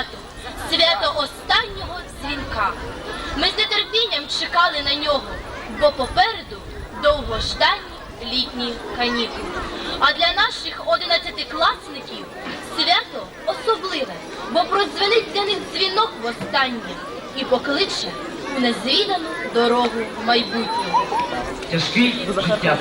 свято, свято останнього дзвінка. Ми з нетерпінням чекали на нього, бо попереду довгожданні літні канікули. А для наших одинадцятикласників свято особливе, бо продзвенить для них дзвінок востаннє і покличе у незвідану дорогу майбутнього. Тяжкий життя.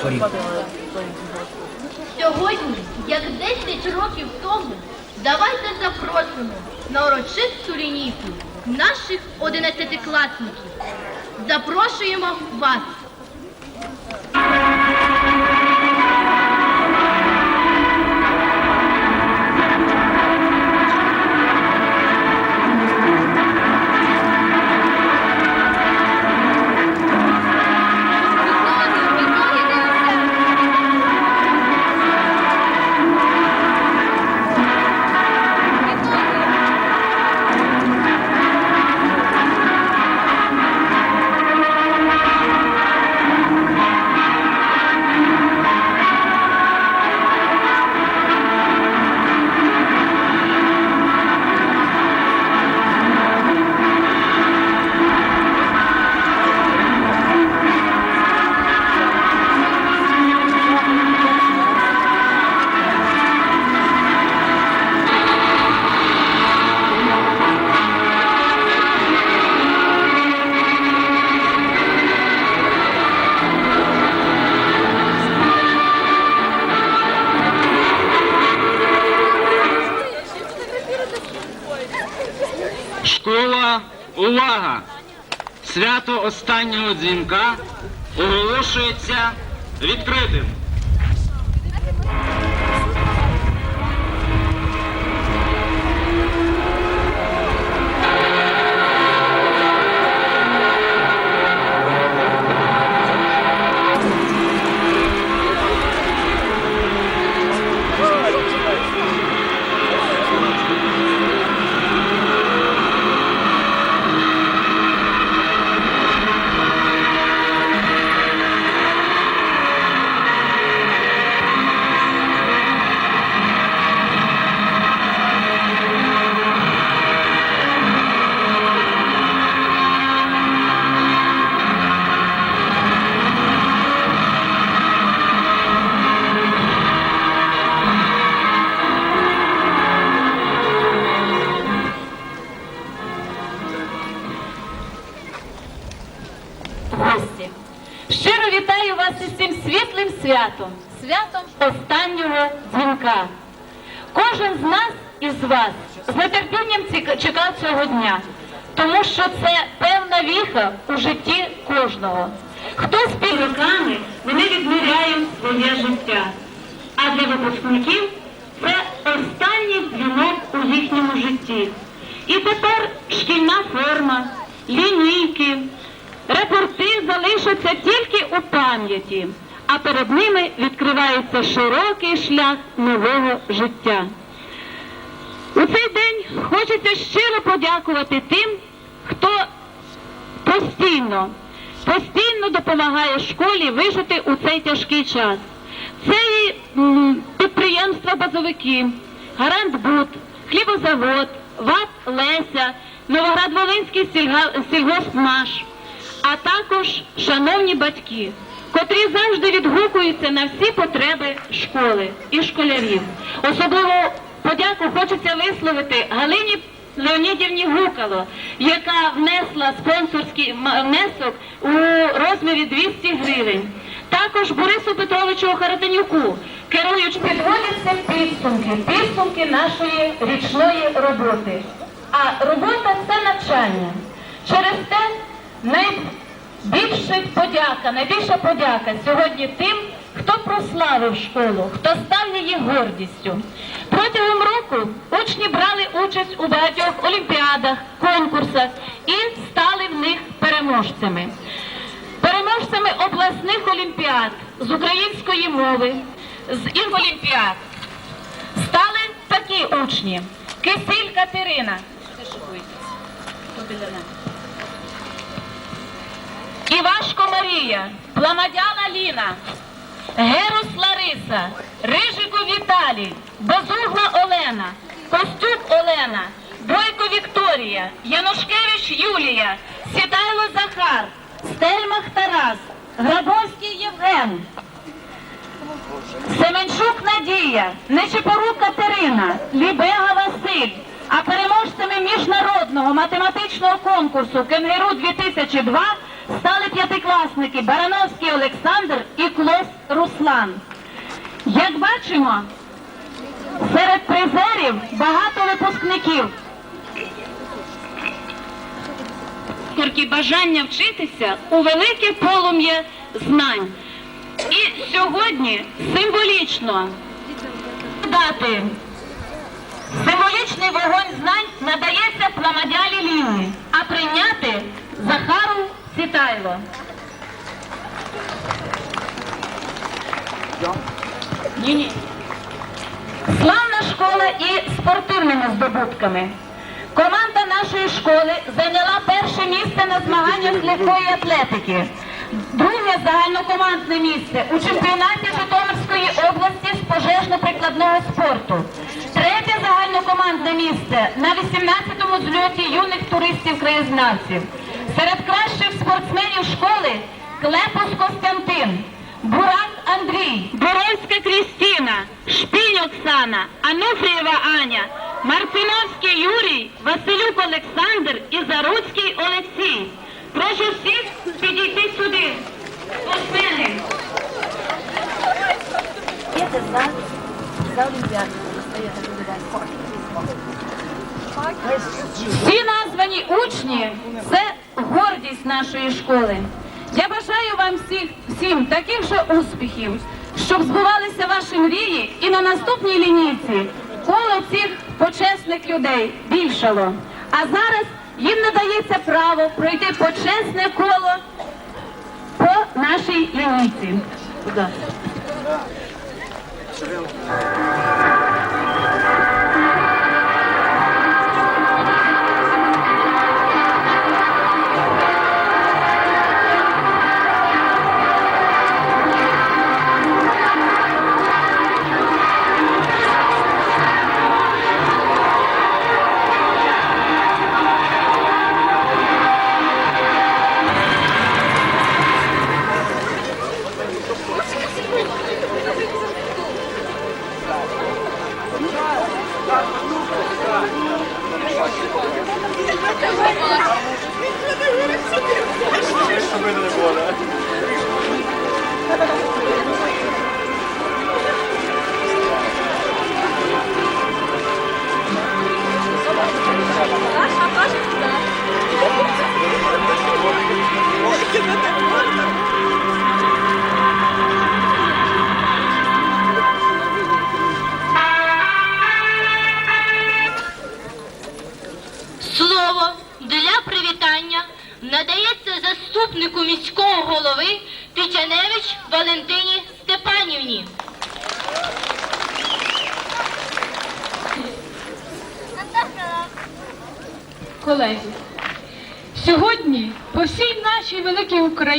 Сьогодні, як 10 років тому давайте запросимо на урочисту лінійку наших одинадцятикласників. Запрошуємо вас. Свято останнього дзвінка оголошується відкритим. Вони відміряють своє життя, а для випускників це останній дзвінок у їхньому житті. І тепер шкільна форма, лінійки, Рапорти залишаться тільки у пам'яті, а перед ними відкривається широкий шлях нового життя. У цей день хочеться щиро подякувати тим, хто постійно, постійно допомагає школі вижити у цей тяжкий час. Це і підприємства базовики, Гарантбуд, хлібозавод, ВАТ Леся, Новоград-Волинський сільгоспмаш а також шановні батьки, котрі завжди відгукуються на всі потреби школи і школярів. Особливо подяку хочеться висловити Галині Леонідівні Гукало, яка внесла спонсорський внесок у розмірі 200 гривень. Також Борису Петровичу Харатанюку, керуючи підводяться підсумки, підсумки нашої річної роботи. А робота це навчання. Через те найбільша подяка, найбільша подяка сьогодні тим, хто прославив школу, хто став її гордістю. Протягом року учні брали участь у багатьох олімпіадах, конкурсах і стали в них переможцями. Переможцями обласних олімпіад з української мови, з інфолімпіад стали такі учні. Кисиль Катерина. Івашко Марія, Пламадяна Ліна, Герус Лариса, Рижико Віталій, Безугла Олена, Костюк Олена, Бойко Вікторія, Янушкевич Юлія, Сідайло Захар, Стельмах Тарас, Грабовський Євген, Семенчук Надія, Нечипорук Катерина, Лібега Василь. А переможцями міжнародного математичного конкурсу Кенгеру 2002 стали п'ятикласники Барановський Олександр і Клос Руслан. Як бачимо, серед призерів багато випускників. Бажання вчитися у велике полум'я знань. І сьогодні символічно дати символічний вогонь знань надається Пламадялі Ліни, а прийняти Захару Сітайло. Ні-ні. Славна школа і спортивними здобутками. Команда нашої школи зайняла перше місце на змаганнях з легкої атлетики, друге загальнокомандне місце у чемпіонаті Житомирської області з пожежно-прикладного спорту, третє загальнокомандне місце на 18-му зльоті юних туристів-краєзнавців. Серед кращих спортсменів школи Клепус Костянтин, Бурак Андрій, Боровська Крістіна, Шпінь Оксана, Ануфрієва Аня, Марциновський Юрій, Василюк Олександр і Заруцький Олексій. Прошу всіх підійти сюди. Спортсмени. Всі названі учні це гордість нашої школи. Я бажаю вам всіх, всім таких же успіхів, щоб збувалися ваші мрії і на наступній лінійці коло цих почесних людей більшало. А зараз їм надається право пройти почесне коло по нашій лінійці.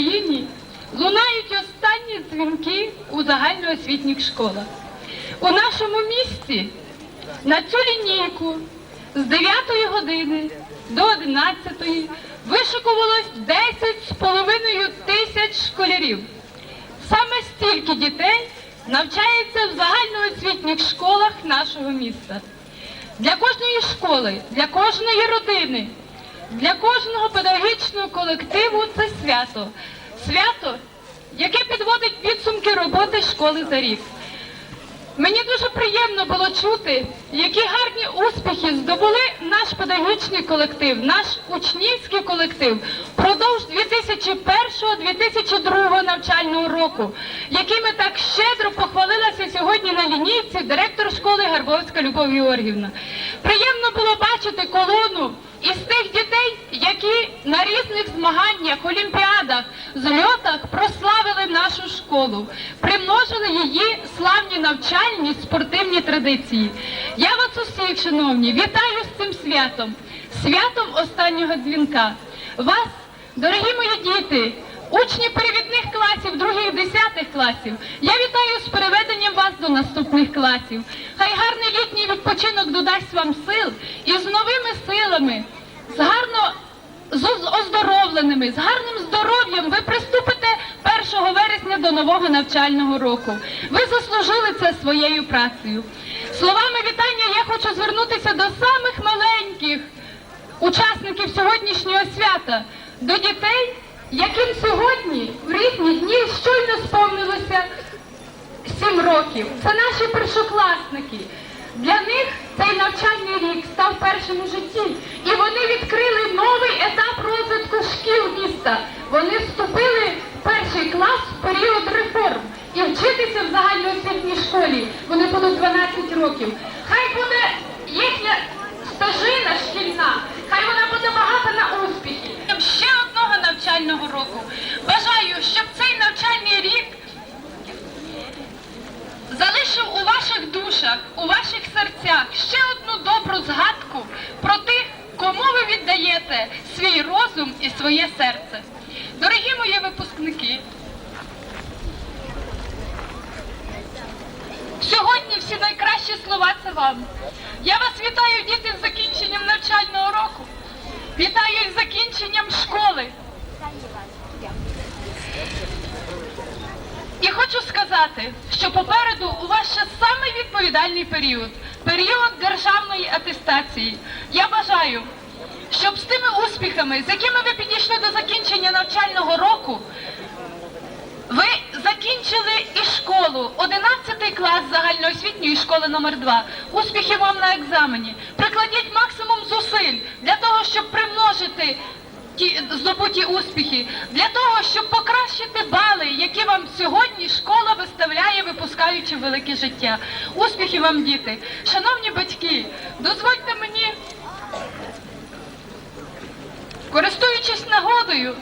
Україні лунають останні дзвінки у загальноосвітніх школах. У нашому місті на цю лінійку з 9 години до 11 вишикувалось 10 з половиною тисяч школярів. Саме стільки дітей навчається в загальноосвітніх школах нашого міста. Для кожної школи, для кожної родини, для кожного педагогічного колективу це свято. Свято, яке підводить підсумки роботи школи за рік. Мені дуже приємно було чути, які гарні успіхи здобули наш педагогічний колектив, наш учнівський колектив впродовж 2001-2002 навчального року, якими так щедро похвалилася сьогодні на лінійці директор школи Гарбовська Любов Георгівна. Приємно було бачити колону із тих дітей, які на різних змаганнях, олімпіадах, зльотах прославили нашу школу, примножили її славні навчальні спортивні традиції. Я вас усіх, шановні, вітаю з цим святом, святом останнього дзвінка. Вас, дорогі мої діти, учні перевідних класів, других десятих класів, я вітаю з переведенням вас до наступних класів. Хай гарний літній відпочинок додасть вам сил і з новими силами, з гарно з оздоровленими, з гарним здоров'ям ви приступите 1 вересня до нового навчального року. Ви заслужили це своєю працею. Словами вітання я хочу звернутися до самих маленьких учасників сьогоднішнього свята, до дітей, яким сьогодні в різні дні щойно сповнилося сім років. Це наші першокласники. Для них цей навчальний рік став першим у житті, і вони відкрили новий етап розвитку шкіл міста. Вони вступили в перший клас в період реформ і вчитися в загальноосвітній школі. Вони будуть 12 років. Хай буде їхня стажина шкільна, хай вона буде багата на успіхи. Навчального року. Бажаю, щоб цей навчальний рік залишив у ваших душах, у ваших серцях ще одну добру згадку про тих, кому ви віддаєте свій розум і своє серце. Дорогі мої випускники, сьогодні всі найкращі слова це вам. Я вас вітаю, діти, з закінченням навчального року. Вітаю із закінченням школи. І хочу сказати, що попереду у вас ще самий відповідальний період період державної атестації. Я бажаю, щоб з тими успіхами, з якими ви підійшли до закінчення навчального року, ви закінчили і школу, 11 клас загальноосвітньої школи номер 2 Успіхів вам на екзамені. Прикладіть максимум зусиль для того, щоб примножити ті здобуті успіхи, для того, щоб покращити бали, які вам сьогодні школа виставляє, випускаючи велике життя. Успіхів вам, діти! Шановні батьки, дозвольте мені, користуючись нагодою,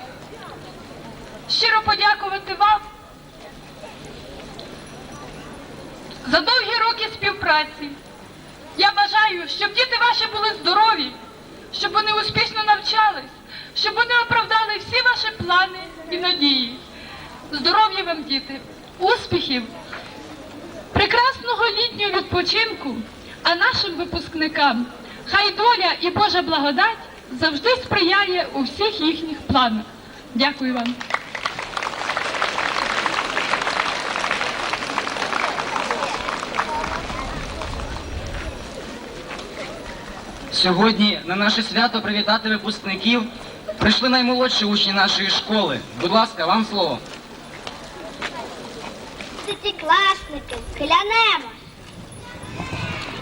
щиро подякувати вам за довгі роки співпраці. Я бажаю, щоб діти ваші були здорові, щоб вони успішно навчались, щоб вони оправдали всі ваші плани і надії. Здоров'я вам, діти, успіхів, прекрасного літнього відпочинку, а нашим випускникам хай доля і Божа благодать завжди сприяє у всіх їхніх планах. Дякую вам. Сьогодні на наше свято привітати випускників прийшли наймолодші учні нашої школи. Будь ласка, вам слово. Десятикласники, клянемо.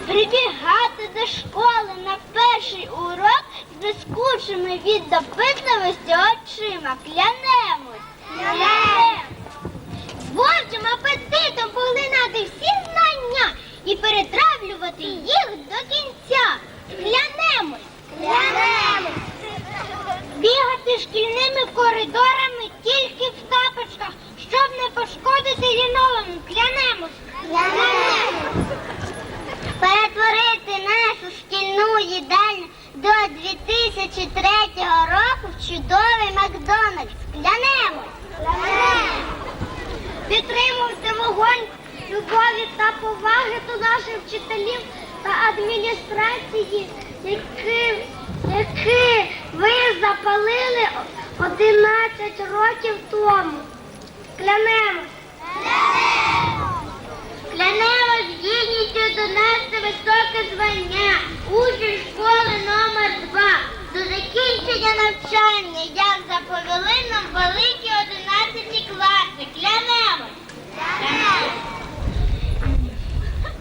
Прибігати до школи на перший урок з блискучими від допитливості очима. Клянемось. Клянемось. З творчим апетитом поглинати всі знання і перетравлювати їх до кінця. Клянемось. Клянемось. Шкільними коридорами тільки в тапочках, щоб не пошкодити лінолеум. Клянемось. Клянемось. Перетворити нашу шкільну їдальню до 2003 року в чудовий Макдональдс. Клянемось. Клянемось. Підтримувати вогонь любові та поваги до наших вчителів та адміністрації, які, які ви запалили 11 років тому. Клянемось. Клянемось гідністю донести високе звання учень школи номер 2 До закінчення навчання, як заповіли нам великі 11 класи. Клянемось. Клянемось.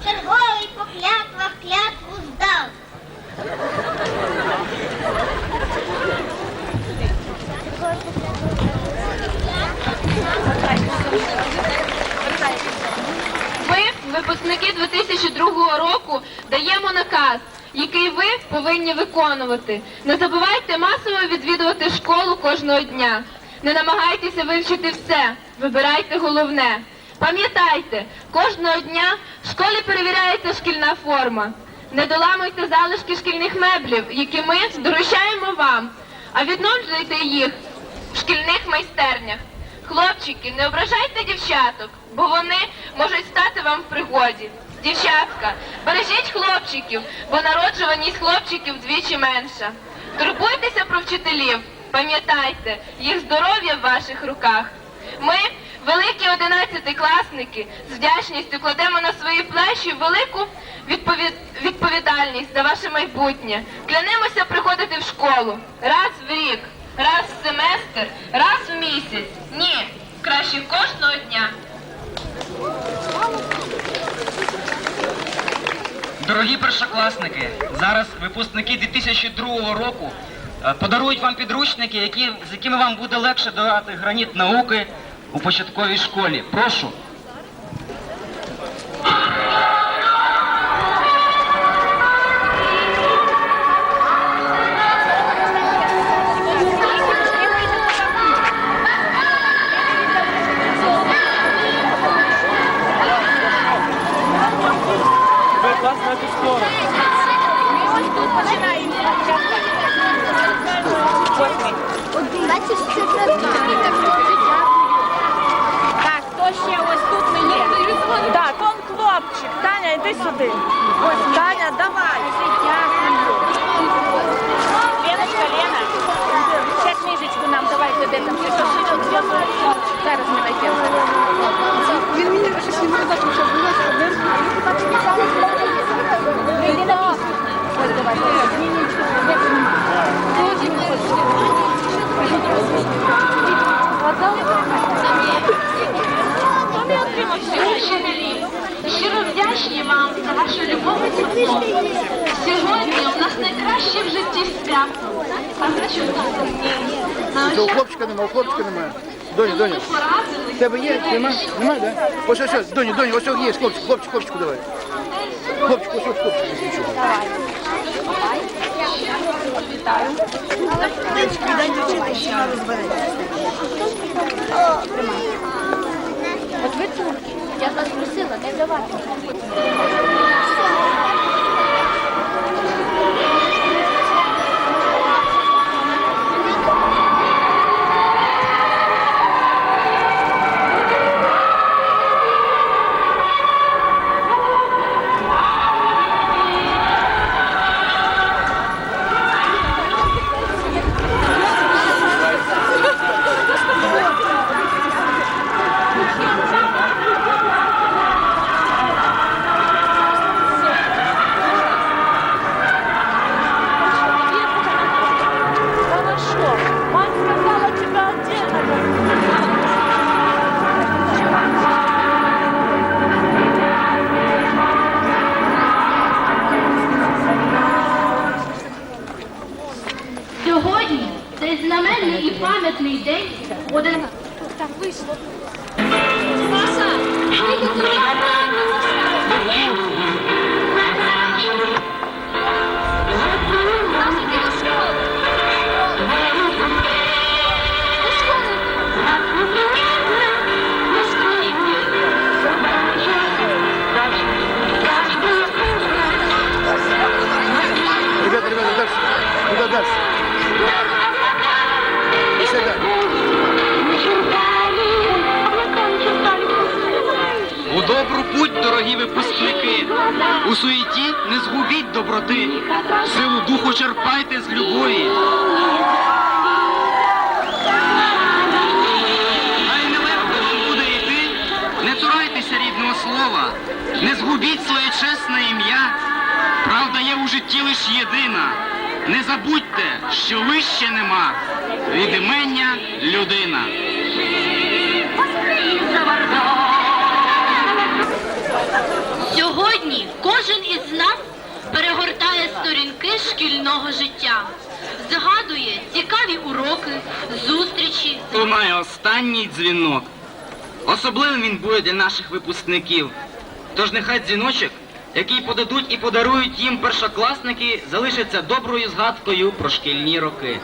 Черговий по клятвах клятву здав. Ми, випускники 2002 року, даємо наказ, який ви повинні виконувати. Не забувайте масово відвідувати школу кожного дня. Не намагайтеся вивчити все, вибирайте головне. Пам'ятайте, кожного дня в школі перевіряється шкільна форма. Не доламуйте залишки шкільних меблів, які ми доручаємо вам, а відновлюйте їх в шкільних майстернях. Хлопчики, не ображайте дівчаток, бо вони можуть стати вам в пригоді. Дівчатка, бережіть хлопчиків, бо народжуваність хлопчиків вдвічі менша. Турбуйтеся про вчителів, Пам'ятайте, їх здоров'я в ваших руках. Ми, великі одинадцятикласники, з вдячністю кладемо на свої плечі велику відповід- відповідальність за ваше майбутнє. Клянемося приходити в школу раз в рік, раз в семестр, раз в місяць. Ні, краще кожного дня. Дорогі першокласники, зараз випускники 2002 року е, подарують вам підручники, які, з якими вам буде легше давати граніт науки у початковій школі. Прошу. Так, хто ще ось тут ми є? Так, он хлопчик. Таня, йди сюди. Ось, Таня, давай. Леночка, Лена, ще книжечку нам давайте, де там ще Зараз ми знайдемо. Він мені щось не може дати, вдячні вам за вашу любов і тепло. Сьогодні у нас найкраще в житті свято. Це у хлопчика немає, у хлопчика немає. Доню. В тебе є? Нема? Нема, да? Ось, ось, ось, доню, доню, ось ось є, хлопчик, хлопчик, хлопчику давай. Хлопчик, ось, ось, хлопчик. Я вас просила, не давати. безнаменний і пам'ятний день. Один... Так вийшло. Саша! Ребята, ребята, дальше. Куда дальше? Добру путь, дорогі випускники. У суєті не згубіть доброти. Силу духу черпайте з любові. Хай нелегко вам буде йти, не цурайтеся рідного слова, не згубіть своє чесне ім'я. Правда є у житті лиш єдина. Не забудьте, що вище нема. Від імення людина. Сьогодні кожен із нас перегортає сторінки шкільного життя, згадує цікаві уроки, зустрічі, Лунає останній дзвінок. Особливим він буде для наших випускників. Тож нехай дзвіночок, який подадуть і подарують їм першокласники, залишиться доброю згадкою про шкільні роки.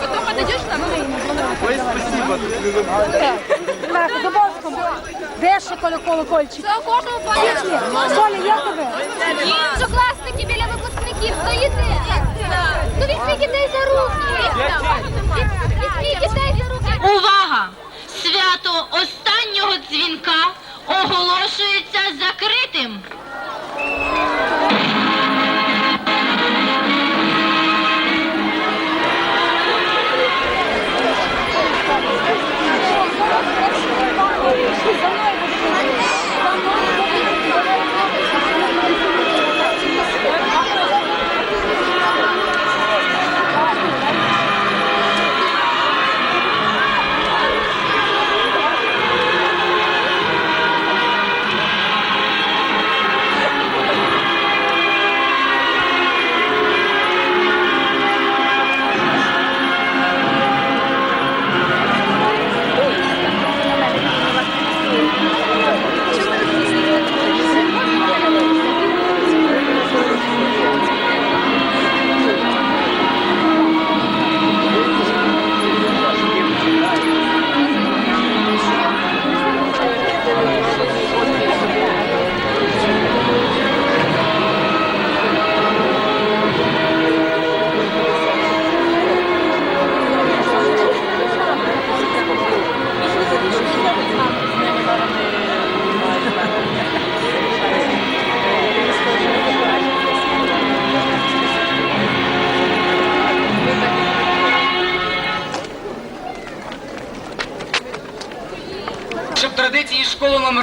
Потом подойдешь нам? Ой, спасибо. Да, Дубовскому. Де ще коло колокольчик? Це у кожного по Соля, є в тебе? Першокласники біля випускників стоїте? Ну візьміть дітей за руки. Візьміть дітей за руки. Увага! Свято останнього дзвінка оголошується закритим.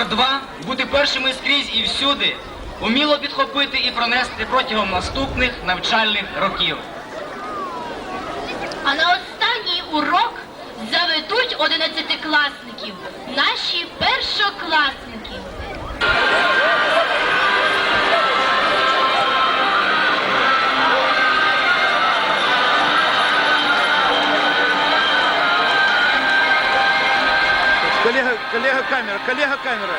Номер 2 бути першими скрізь і всюди, уміло підхопити і пронести протягом наступних навчальних років. А на останній урок заведуть одинадцятикласників, наші першокласники. камера, коллега камера.